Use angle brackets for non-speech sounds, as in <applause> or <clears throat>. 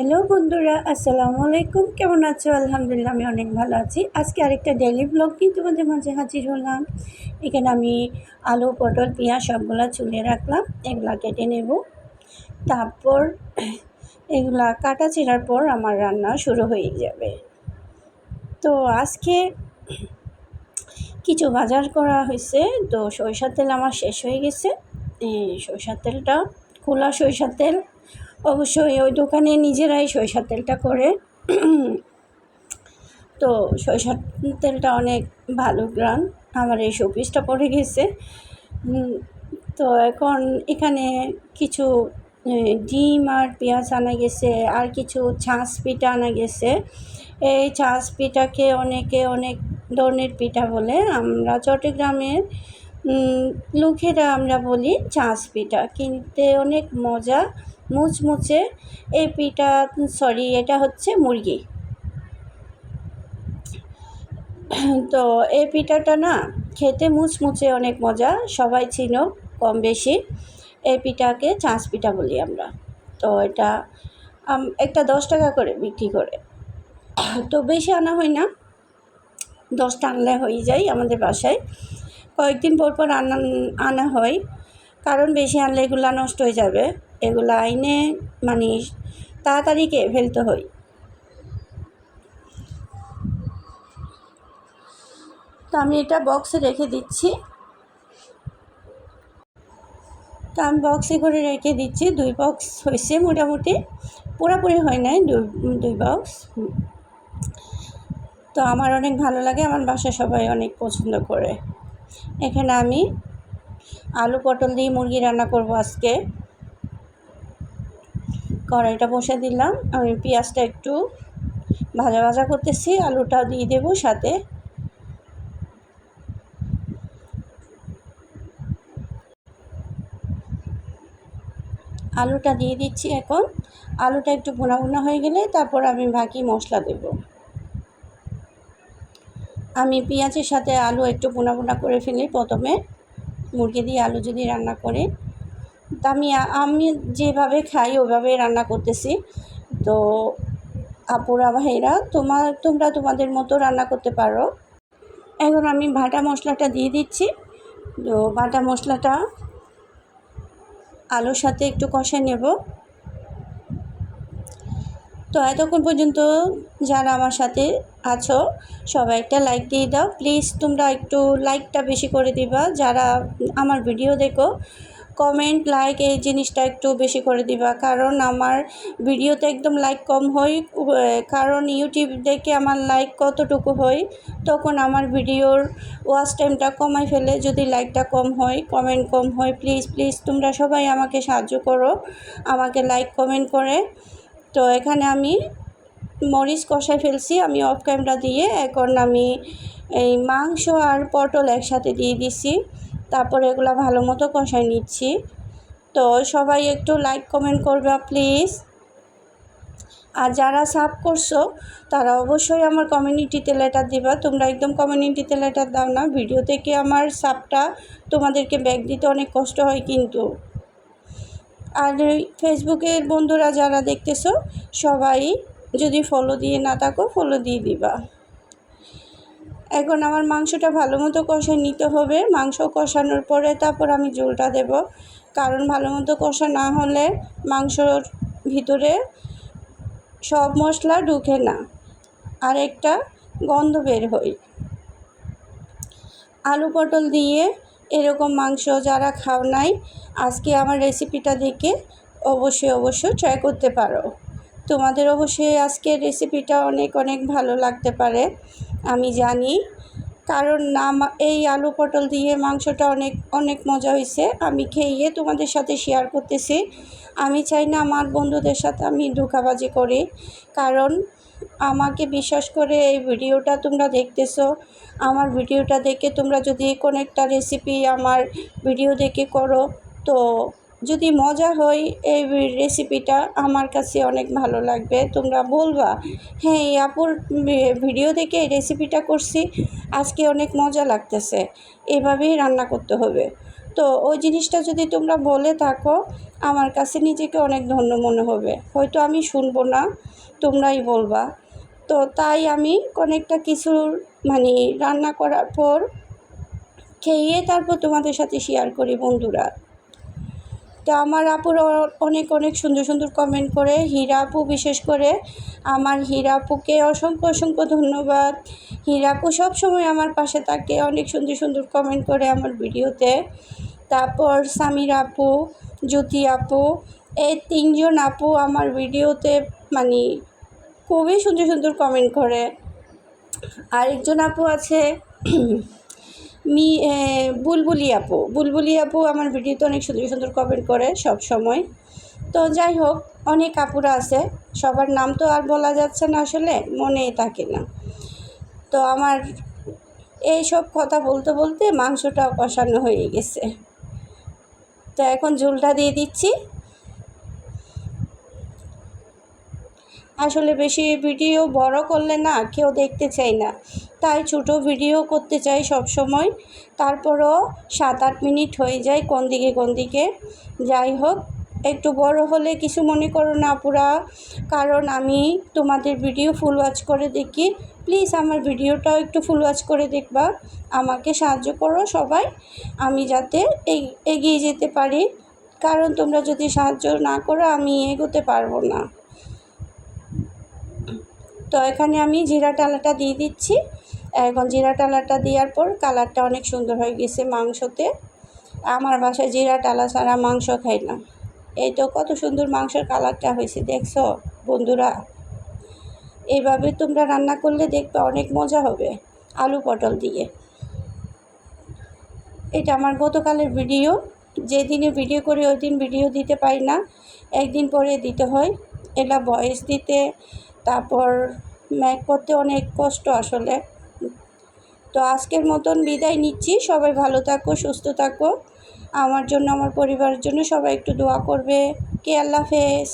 Hello বন্ধুরা, আসসালামু আলাইকুম। কেমন আছো? আলহামদুলিল্লাহ, আমি অনেক ভালো আছি। আজকে আরেকটা ডেলি ব্লগ নিয়ে তোমাদের মাঝে হাজির হলাম। এখানে আমি আলু, পটল, পেঁয়াজ সবগুলা চুলে রাখলাম। এগুলা কেটে নেব। তারপর এগুলা কাটা চেরার পর আমার রান্না শুরু হয়ে যাবে। তো আজকে কিছু বাজার করা হয়েছে। তো সরিষার তেল আমার শেষ হয়ে গেছে। সরিষার তেলটা, খোলা সরিষার তেল অবশ্যই ওই দোকানে নিজেরাই সরিষার তেলটা করে। তো সরিষার তেলটা অনেক ভালো গ্রান, আমার এই শোপিসটা পড়ে গেছে। তো এখন এখানে কিছু ডিম আর পেঁয়াজ আনা গেছে, আর কিছু ছাঁচ পিঠা আনা গেছে। এই ছাঁচ পিঠাকে অনেকে অনেক ধরনের পিঠা বলে। আমরা চট্টগ্রামের লোকেরা আমরা বলি ছাঁচ পিঠা। কিনতে অনেক মজা। মুচমুচে এই পিঠা সরি এটা হচ্ছে মুরগি। <clears throat> তো এই পিঠাটা না খেতে মুচমুচে অনেক মজা, সবাই চিনো কম বেশি। এই পিঠাকে চাঁচ পিঠা বলি আমরা। তো এটা একটা দশ টাকা করে বিক্রি করে। তো বেশি আনা হয় না। দশটা আনলে হয়ে যায় আমাদের বাসায়। কয়েকদিন পর পর আনা আনা হয়। কারণ বেশি আনলে এগুলা নষ্ট হয়ে যাবে। এগুলা আইনে মানে তাড়াতাড়ি কে ফেলতে হয়। তো আমি এটা বক্সে রেখে দিচ্ছি। তো আমি বক্সে করে রেখে দিচ্ছি। দুই বক্স হয়েছে মোটামুটি। পুরোপুরি হয় নাই দুই দুই বক্স তো আমার অনেক ভালো লাগে। আমার বাসা সবাই অনেক পছন্দ করে। এখানে আমি আলু পটল দিয়ে মুরগি রান্না করব আজকে। কড়াইটা বসে দিলাম। আমি পেঁয়াজটা একটু ভাজা ভাজা করতেছি আলুটা দিয়ে দেবো সাথে। আলুটা দিয়ে দিচ্ছি এখন। আলুটা একটু ভোনা ভোনা হয়ে গেলে তারপর আমি বাকি মশলা দেব। আমি পেঁয়াজের সাথে আলু একটু ভোনা ভোনা করে ফেলি প্রথমে। মুরগি দিয়ে আলু যদি রান্না করে, তা আমি আমি যেভাবে খাই ওইভাবে রান্না করতেছি। তো আপুরা ভাইরা তোমার তোমরা তোমাদের মতো রান্না করতে পারো। এখন আমি ভাটা মশলাটা দিয়ে দিচ্ছি। তো বাটা মশলাটা আলুর সাথে একটু কষে নেব। তো এতক্ষণ পর্যন্ত যারা আমার সাথে আছো, সবাই একটা লাইক দিয়ে দাও। প্লিজ তোমরা একটু লাইকটা বেশি করে দিবা। যারা আমার ভিডিও দেখো কমেন্ট লাইক এই জিনিসটা একটু বেশি করে দিবা। কারণ আমার ভিডিওতে একদম লাইক কম হয়। কারণ ইউটিউব দেখে আমার লাইক কতটুকু হয়, তখন আমার ভিডিওর ওয়াচ টাইমটা কমাই ফেলে। যদি লাইকটা কম হয় কমেন্ট কম হয় প্লিজ প্লিজ তোমরা সবাই আমাকে সাহায্য করো। আমাকে লাইক কমেন্ট করে। তো এখানে আমি মরিচ কষায় ফেলছি, আমি অফ ক্যামেরা দিয়ে। এখন আমি এই মাংস আর পটল একসাথে দিয়ে দিছি। তারপরে এগুলো ভালো মতো কষায় নিচ্ছি। তো সবাই একটু লাইক কমেন্ট করবে প্লিজ আর যারা সাব করছ, তারা অবশ্যই আমার কমিউনিটিতে লেটার দিবা। তোমরা একদম কমিউনিটিতে লেটার দাও না। ভিডিও থেকে আমার সাবটা তোমাদেরকে ব্যাগ দিতে অনেক কষ্ট হয় কিন্তু। আর ফেসবুকের বন্ধুরা যারা দেখতেছো, সবাই যদি ফলো দিয়ে না থাকো ফলো দিয়ে দিবা। এখন আমার মাংসটা ভালো মতো কষায় নিতে হবে। মাংস কষানোর পরে তারপর আমি ঝোলটা দেব। কারণ ভালো মতো কষা না হলে মাংসর ভিতরে সব মশলা ঢুকে না। আর একটা গন্ধ বের হয়। আলু পটল দিয়ে এরকম মাংস যারা খাও নাই, আজকে আমার রেসিপিটা দেখে অবশ্যই অবশ্যই ট্রাই করতে পারো। তোমাদের অবশ্যই আজকের রেসিপিটা অনেক অনেক ভালো লাগতে পারে। আমি জানি, কারণ নাম, এই আলু পটল দিয়ে মাংসটা অনেক অনেক মজা হয়েছে আমি খেয়ে তোমাদের সাথে শেয়ার করতেছি। আমি চাই না আমার বন্ধুদের সাথে আমি ধোকাবাজি করি। কারণ আমাকে বিশ্বাস করে এই ভিডিওটা তোমরা দেখতেছো। আমার ভিডিওটা দেখে তোমরা যদি কোনো একটা রেসিপি আমার ভিডিও দেখে করো, তো যদি মজা হয় এই রেসিপিটা আমার কাছে অনেক ভালো লাগবে। তোমরা বলবা হ্যাঁ এই আপুর ভিডিও দেখে এই রেসিপিটা করছি, আজকে অনেক মজা লাগতেছে। এভাবেই রান্না করতে হবে। তো ওই জিনিসটা যদি তোমরা বলে থাকো, আমার কাছে নিজেকে অনেক ধন্য মনে হবে। হয়তো আমি শুনব না, তোমরাই বলবা। তো তাই আমি অনেকটা কিছু মানে রান্না করার পর খেয়ে তারপর তোমাদের সাথে শেয়ার করি বন্ধুরা। তো আমার আপুরা অনেক অনেক সুন্দর সুন্দর কমেন্ট করে, হীরা আপু বিশেষ করে, আমার হীরা আপুকে অসংখ্য অসংখ্য ধন্যবাদ। হীরা আপু সবসময় আমার পাশে থাকে, অনেক সুন্দর সুন্দর কমেন্ট করে আমার ভিডিওতে তারপর সামির আপু, জ্যোতি আপু, এই তিনজন আপু আমার ভিডিওতে মানে খুবই সুন্দর সুন্দর কমেন্ট করে। আরেকজন আপু আছে, <clears throat> মি বুলবুলি আপু। বুলবুলি আপু আমার ভিডিওতে অনেক সুন্দর সুন্দর কমেন্ট করে সব সময়। তো যাই হোক, অনেক আপুরা আছে, সবার নাম তো আর বলা যাচ্ছে না আসলে, মনেই থাকে না। তো আমার এই সব কথা বলতে বলতে মাংসটাও কষানো হয়ে গেছে। তো এখন ঝোলটা দিয়ে দিচ্ছি। আসলে বেশি ভিডিও বড় করলে না কেউ দেখতে চাই না। তাই ছোট ভিডিও করতে চাই সব সময় তারপরও সাত আট মিনিট হয়ে যায় কোন দিকে কোন দিকে। যাই হোক একটু বড় হলে কিছু মনে করো না পুরা কারণ আমি তোমাদের ভিডিও ফুল ওয়াচ করে দেখি। প্লিজ আমার ভিডিওটাও একটু ফুল ওয়াচ করে দেখবা। আমাকে সাহায্য করো সবাই। আমি যাতে এগ- এগিয়ে যেতে পারি। কারণ তোমরা যদি সাহায্য না করো, আমি এগোতে পারব না। তো এখানে আমি জিরা টালাটা দিয়ে দিচ্ছি। এখন জিরা টালাটা দেওয়ার পর কালারটা অনেক সুন্দর হয়ে গেছে মাংসতে। আমার বাসায় জিরা টালা ছাড়া মাংস খাই না। এই তো কত সুন্দর মাংসের কালারটা হয়েছে, দেখছ বন্ধুরা? এইভাবে তোমরা রান্না করলে দেখবে অনেক মজা হবে আলু পটল দিয়ে। এটা আমার গতকালের ভিডিও যেদিনে ভিডিও করি ওই দিন ভিডিও দিতে পারি না, একদিন পরে দিতে হয়। এটা ভয়েস দিতে, তারপর ম্যাক করতে অনেক কষ্ট আসলে। তো আজকের মতন বিদায় নিচ্ছি, সবাই ভালো থাকো, সুস্থ থাকো। আমার জন্য আমার পরিবারের জন্য সবাই একটু দোয়া করবে। কে আল্লাহ হাফেজ?